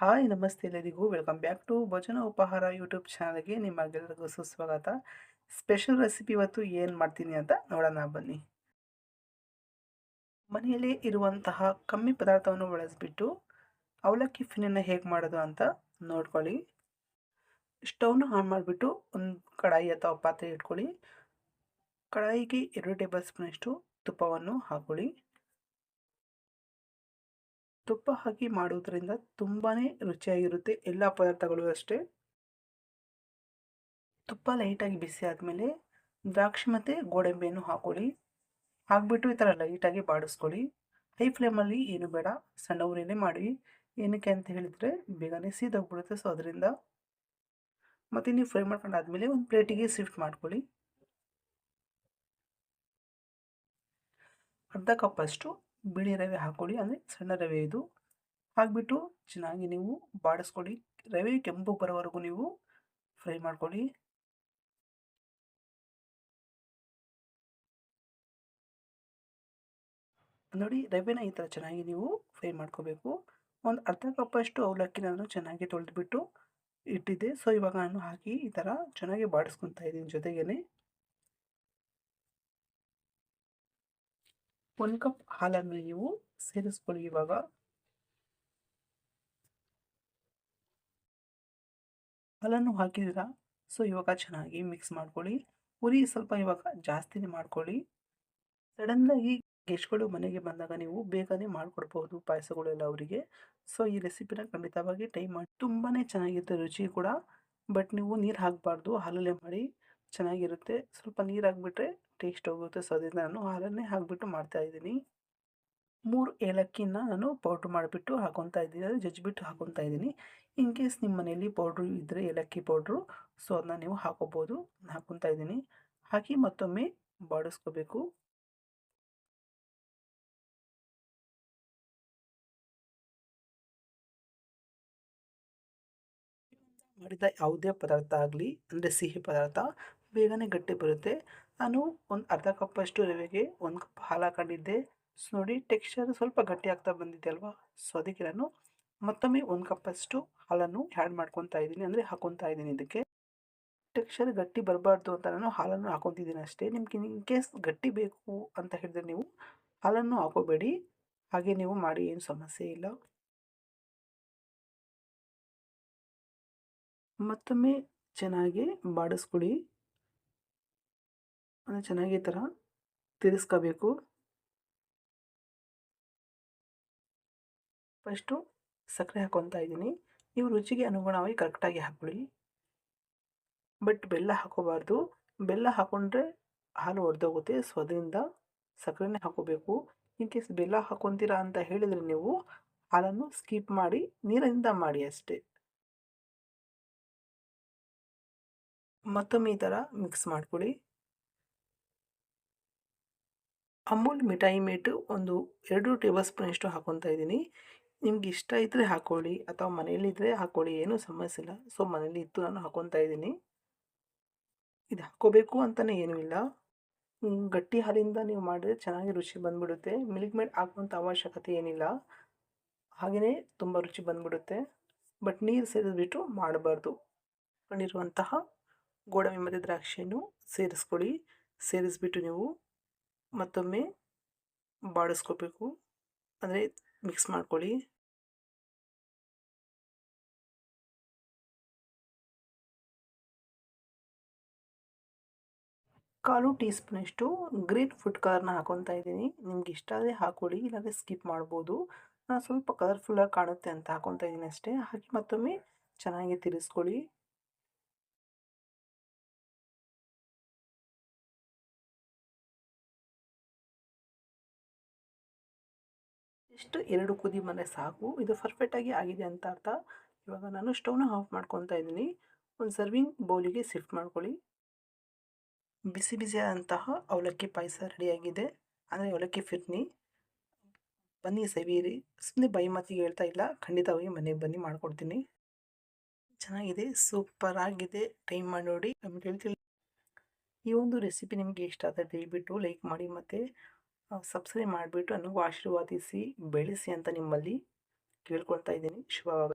Hi, ನಮಸ್ತೆ ಎಲ್ಲರಿಗೂ. Welcome back to ಭೋಜನ ಉಪಹಾರ ಯೂಟ್ಯೂಬ್ ಚಾನಲ್ಗೆ ನಿಮಗೆಲ್ಲರಿಗೂ ಸುಸ್ವಾಗತ. ಸ್ಪೆಷಲ್ ರೆಸಿಪಿ ಇವತ್ತು ಏನು ಮಾಡ್ತೀನಿ ಅಂತ ನೋಡೋಣ ಬನ್ನಿ. ಮನೆಯಲ್ಲಿ ಇರುವಂತಹ ಕಮ್ಮಿ ಪದಾರ್ಥವನ್ನು ಬಳಸಿಬಿಟ್ಟು ಅವಲಕ್ಕಿ ಫಿನನ್ನು ಹೇಗೆ ಮಾಡೋದು ಅಂತ ನೋಡ್ಕೊಳ್ಳಿ. ಸ್ಟವ್ನ ಆನ್ ಮಾಡಿಬಿಟ್ಟು ಒಂದು ಕಡಾಯಿ ಅಥವಾ ಪಾತ್ರೆ ಇಟ್ಕೊಳ್ಳಿ. ಕಡಾಯಿಗೆ ಎರಡು ಟೇಬಲ್ ಸ್ಪೂನಷ್ಟು ತುಪ್ಪವನ್ನು ಹಾಕೊಳ್ಳಿ. ತುಪ್ಪ ಹಾಕಿ ಮಾಡುವುದರಿಂದ ತುಂಬಾ ರುಚಿಯಾಗಿರುತ್ತೆ, ಎಲ್ಲ ಪದಾರ್ಥಗಳು ಅಷ್ಟೇ. ತುಪ್ಪ ಲೈಟಾಗಿ ಬಿಸಿ ಆದಮೇಲೆ ದ್ರಾಕ್ಷಿ ಮತ್ತು ಗೋಡಂಬಿಯನ್ನು ಹಾಕೊಳ್ಳಿ. ಹಾಕ್ಬಿಟ್ಟು ಈ ಥರ ಲೈಟಾಗಿ ಬಾಡಿಸ್ಕೊಳ್ಳಿ. ಹೈ ಫ್ಲೇಮಲ್ಲಿ ಏನು ಬೇಡ, ಸಣ್ಣ ಮಾಡಿ. ಏನಕ್ಕೆ ಅಂತ ಹೇಳಿದರೆ ಬೇಗನೆ ಸೀದೋಗ್ಬಿಡುತ್ತೆ. ಸೊ, ಅದರಿಂದ ಮತ್ತು ನೀವು ಫ್ರೈ ಮಾಡ್ಕೊಂಡಾದ್ಮೇಲೆ ಒಂದು ಪ್ಲೇಟಿಗೆ ಶಿಫ್ಟ್ ಮಾಡ್ಕೊಳ್ಳಿ. ಅರ್ಧ ಕಪ್ಪಷ್ಟು ಬಿಳಿ ರವೆ ಹಾಕೊಳ್ಳಿ, ಅಂದರೆ ಸಣ್ಣ ರವೆ ಇದು ಹಾಕ್ಬಿಟ್ಟು ಚೆನ್ನಾಗಿ ನೀವು ಬಾಡಿಸ್ಕೊಳ್ಳಿ. ರವೆ ಕೆಂಪು ಬರೋವರೆಗೂ ನೀವು ಫ್ರೈ ಮಾಡ್ಕೊಳ್ಳಿ. ನೋಡಿ ರವೆನ ಈ ಥರ ಚೆನ್ನಾಗಿ ನೀವು ಫ್ರೈ ಮಾಡ್ಕೋಬೇಕು. ಒಂದು ಅರ್ಧ ಕಪ್ಪಷ್ಟು ಅವಲಕ್ಕಿ ನಾನು ಚೆನ್ನಾಗಿ ತೊಳೆದ್ಬಿಟ್ಟು ಇಟ್ಟಿದ್ದೆ. ಸೊ ಇವಾಗ ನಾನು ಹಾಕಿ ಈ ಥರ ಚೆನ್ನಾಗಿ ಬಾಡಿಸ್ಕೊತಾ ಇದ್ದೀನಿ ಜೊತೆಗೇನೆ. ಒಂದು ಕಪ್ ಹಾಲನ್ನು ನೀವು ಸೇರಿಸ್ಕೊಳ್ಳಿ ಇವಾಗ ಹಾಲನ್ನು ಹಾಕಿದಿರ ಸೊ, ಇವಾಗ ಚೆನ್ನಾಗಿ ಮಿಕ್ಸ್ ಮಾಡ್ಕೊಳ್ಳಿ. ಉರಿ ಸ್ವಲ್ಪ ಇವಾಗ ಜಾಸ್ತಿನೇ ಮಾಡ್ಕೊಳ್ಳಿ. ಸಡನ್ನಾಗಿ ಗೆಸ್ಟ್ಗಳು ಮನೆಗೆ ಬಂದಾಗ ನೀವು ಬೇಗನೆ ಮಾಡಿಕೊಡ್ಬೋದು ಪಾಯಸಗಳೆಲ್ಲ ಅವರಿಗೆ. ಸೊ, ಈ ರೆಸಿಪಿನ ಖಂಡಿತವಾಗಿ ಟೈಮ್ ಮಾಡಿ. ತುಂಬಾ ಚೆನ್ನಾಗಿರುತ್ತೆ, ರುಚಿ ಕೂಡ. ಬಟ್ ನೀವು ನೀರು ಹಾಕಬಾರ್ದು, ಹಾಲಲ್ಲೇ ಮಾಡಿ. ಚೆನ್ನಾಗಿರುತ್ತೆ. ಸ್ವಲ್ಪ ನೀರು ಹಾಕ್ಬಿಟ್ರೆ ಟೇಸ್ಟ್ ಹೋಗುತ್ತೆ. ಸೊ ಅದರಿಂದ ನಾನು ಹಾಲನ್ನೇ ಹಾಕಿಬಿಟ್ಟು ಮಾಡ್ತಾಯಿದ್ದೀನಿ ಮೂರು ಏಲಕ್ಕಿನ ನಾನು ಪೌಡ್ರ್ ಮಾಡಿಬಿಟ್ಟು ಹಾಕೊತಾ ಇದ್ದೀನಿ. ಅದು ಜಜ್ಜಿಬಿಟ್ಟು ಹಾಕೊತಾ ಇದ್ದೀನಿ. ಇನ್ ಕೇಸ್ ನಿಮ್ಮ ಮನೆಯಲ್ಲಿ ಪೌಡ್ರು ಇದ್ದರೆ ಏಲಕ್ಕಿ ಪೌಡ್ರು, ಸೊ ಅದನ್ನ ನೀವು ಹಾಕೋಬೋದು. ಹಾಕೊತಾ ಇದ್ದೀನಿ. ಹಾಕಿ ಮತ್ತೊಮ್ಮೆ ಬಾಡಿಸ್ಕೋಬೇಕು. ಮಾಡಿದ ಯಾವುದೇ ಪದಾರ್ಥ ಆಗಲಿ, ಅಂದರೆ ಸಿಹಿ ಪದಾರ್ಥ ಬೇಗನೆ ಗಟ್ಟಿ ಬರುತ್ತೆ. ನಾನು ಒಂದು ಅರ್ಧ ಕಪ್ಪಷ್ಟು ರವೆಗೆ ಒಂದು ಕಪ್ ಹಾಲು ಹಾಕೊಂಡಿದ್ದೆ. ಸೊ ನೋಡಿ ಟೆಕ್ಸ್ಚರ್ ಸ್ವಲ್ಪ ಗಟ್ಟಿ ಆಗ್ತಾ ಬಂದಿದೆ ಅಲ್ವಾ? ಸೊ ಅದಕ್ಕೆ ನಾನು ಮತ್ತೊಮ್ಮೆ ಒಂದು ಕಪ್ಪಷ್ಟು ಹಾಲನ್ನು ಆ್ಯಡ್ ಮಾಡ್ಕೊತಾ ಇದ್ದೀನಿ. ಅಂದರೆ ಹಾಕೊತಾ ಇದ್ದೀನಿ ಇದಕ್ಕೆ. ಟೆಕ್ಸ್ಚರ್ ಗಟ್ಟಿ ಬರಬಾರ್ದು ಅಂತ ನಾನು ಹಾಲನ್ನು ಹಾಕೊತಿದ್ದೀನಿ ಅಷ್ಟೇ. ನಿಮ್ಗೆ ಇನ್ ಕೇಸ್ ಗಟ್ಟಿ ಬೇಕು ಅಂತ ಹೇಳಿದ್ರೆ ನೀವು ಹಾಲನ್ನು ಹಾಕೋಬೇಡಿ. ಹಾಗೆ ನೀವು ಮಾಡಿ, ಏನು ಸಮಸ್ಯೆ ಇಲ್ಲ. ಮತ್ತೊಮ್ಮೆ ಚೆನ್ನಾಗಿ ಬಾಡಿಸ್ಕೊಳ್ಳಿ ಅಂದರೆ ಚೆನ್ನಾಗಿ ಥರ ತಿರ್ಸ್ಕೋಬೇಕು. ಫಸ್ಟು ಸಕ್ಕರೆ ಹಾಕೊತಾ ಇದ್ದೀನಿ. ನೀವು ರುಚಿಗೆ ಅನುಗುಣವಾಗಿ ಕರೆಕ್ಟಾಗಿ ಹಾಕೊಳ್ಳಿ ಬಟ್ ಬೆಲ್ಲ ಹಾಕೋಬಾರ್ದು. ಬೆಲ್ಲ ಹಾಕೊಂಡ್ರೆ ಹಾಲು ಒಡೆದೋಗುತ್ತೆ ಸೊ, ಅದರಿಂದ ಸಕ್ಕರೆನೇ ಹಾಕೋಬೇಕು. ಇನ್ ಕೇಸ್ ಬೆಲ್ಲ ಹಾಕೊತೀರಾ ಅಂತ ಹೇಳಿದರೆ ನೀವು ಹಾಲನ್ನು ಸ್ಕಿಪ್ ಮಾಡಿ, ನೀರಿಂದ ಮಾಡಿ ಅಷ್ಟೇ. ಮತ್ತೊಮ್ಮೆ ಈ ಥರ ಮಿಕ್ಸ್ ಮಾಡ್ಕೊಳ್ಳಿ. ಅಮೂಲ್ ಮಿಠಾಯಿ ಮೇಟು ಒಂದು ಎರಡು ಟೇಬಲ್ ಸ್ಪೂನ್ ಇಷ್ಟು ಹಾಕೊತಾ ಇದ್ದೀನಿ. ನಿಮ್ಗೆ ಇಷ್ಟ ಇದ್ದರೆ ಹಾಕ್ಕೊಳ್ಳಿ ಅಥವಾ ಮನೆಯಲ್ಲಿದ್ದರೆ ಹಾಕ್ಕೊಳ್ಳಿ ಏನೂ ಸಮಸ್ಯೆ ಇಲ್ಲ. ಸೊ ಮನೇಲಿ ಇತ್ತು ನಾನು ಹಾಕೊತಾ ಇದ್ದೀನಿ. ಇದು ಹಾಕೋಬೇಕು ಅಂತಲೇ ಏನೂ ಇಲ್ಲ. ಗಟ್ಟಿ ಹಾಲಿಂದ ನೀವು ಮಾಡಿದ್ರೆ ಚೆನ್ನಾಗಿ ರುಚಿ ಬಂದುಬಿಡುತ್ತೆ. ಮಿಲ್ಕ್ ಮೇಡ್ ಹಾಕುವಂಥ ಅವಶ್ಯಕತೆ ಏನಿಲ್ಲ. ಹಾಗೆಯೇ ತುಂಬ ರುಚಿ ಬಂದುಬಿಡುತ್ತೆ. ಬಟ್ ನೀರು ಸೇರಿಸ್ಬಿಟ್ಟು ಮಾಡಬಾರ್ದು. ಕಂಡಿರುವಂತಹ ಗೋಡಂಬಿ ಮತ್ತು ದ್ರಾಕ್ಷಿಯನ್ನು ಸೇರಿಸ್ಕೊಳ್ಳಿ. ಸೇರಿಸ್ಬಿಟ್ಟು ನೀವು ಮತ್ತೊಮ್ಮೆ ಬಾಡಿಸ್ಕೋಬೇಕು. ಅಂದರೆ ಮಿಕ್ಸ್ ಮಾಡ್ಕೊಳ್ಳಿ. ಕಾಲು ಟೀ ಸ್ಪೂನಷ್ಟು ಗ್ರೀನ್ ಫುಡ್ ಕಲರ್ನ ಹಾಕೊತಾ ಇದ್ದೀನಿ. ನಿಮ್ಗೆ ಇಷ್ಟ ಆದರೆ ಹಾಕೊಳ್ಳಿ ಇಲ್ಲಾಂದರೆ ಸ್ಕಿಪ್ ಮಾಡ್ಬೋದು. ನಾನು ಸ್ವಲ್ಪ ಕಲರ್ಫುಲ್ಲಾಗಿ ಕಾಣುತ್ತೆ ಅಂತ ಹಾಕೊತಾ ಇದ್ದೀನಿ ಅಷ್ಟೇ. ಹಾಕಿ ಮತ್ತೊಮ್ಮೆ ಚೆನ್ನಾಗಿ ತಿರ್ಸ್ಕೊಳ್ಳಿ. ಇಷ್ಟು ಎರಡು ಕುದಿ ಮನೆ ಸಾಕು, ಇದು ಪರ್ಫೆಕ್ಟಾಗಿ ಆಗಿದೆ ಅಂತ ಅರ್ಥ. ಇವಾಗ ನಾನು ಸ್ಟವ್ನ ಆಫ್ ಮಾಡ್ಕೊತಾ ಇದ್ದೀನಿ. ಒಂದು ಸರ್ವಿಂಗ್ ಬೌಲಿಗೆ ಶಿಫ್ಟ್ ಮಾಡ್ಕೊಳ್ಳಿ. ಬಿಸಿ ಬಿಸಿಯಾದಂತಹ ಅವಲಕ್ಕಿ ಪಾಯಸ ರೆಡಿಯಾಗಿದೆ ಅಂದರೆ ಅವಲಕ್ಕಿ ಫಿರ್ನಿ ಬನ್ನಿ ಸವಿಯಿರಿ. ಸುಮ್ಮನೆ ಬೈ ಮಾತಿಗೆ ಹೇಳ್ತಾ ಇಲ್ಲ. ಖಂಡಿತವಾಗಿ ಮನೆಗೆ ಬನ್ನಿ ಮಾಡಿಕೊಡ್ತೀನಿ. ಚೆನ್ನಾಗಿದೆ ಸೂಪರ್ ಆಗಿದೆ. ಟೈಮ್ ಮಾಡಿ ನೋಡಿ. ನಮ್ಗೆ ಹೇಳ್ತಿಲ್ಲ. ಈ ಒಂದು ರೆಸಿಪಿ ನಿಮಗೆ ಇಷ್ಟ ಆದರೆ ದಯವಿಟ್ಟು ಲೈಕ್ ಮಾಡಿ ಮತ್ತು. ಸಬ್ಸ್ಕ್ರೈಬ್ ಮಾಡಿಬಿಟ್ಟು ನನಗೂ ಆಶೀರ್ವಾದಿಸಿ ಬೆಳೆಸಿ ಅಂತ ನಿಮ್ಮಲ್ಲಿ ಕೇಳ್ಕೊಳ್ತಾ ಇದ್ದೀನಿ. ಶುಭವಾಗ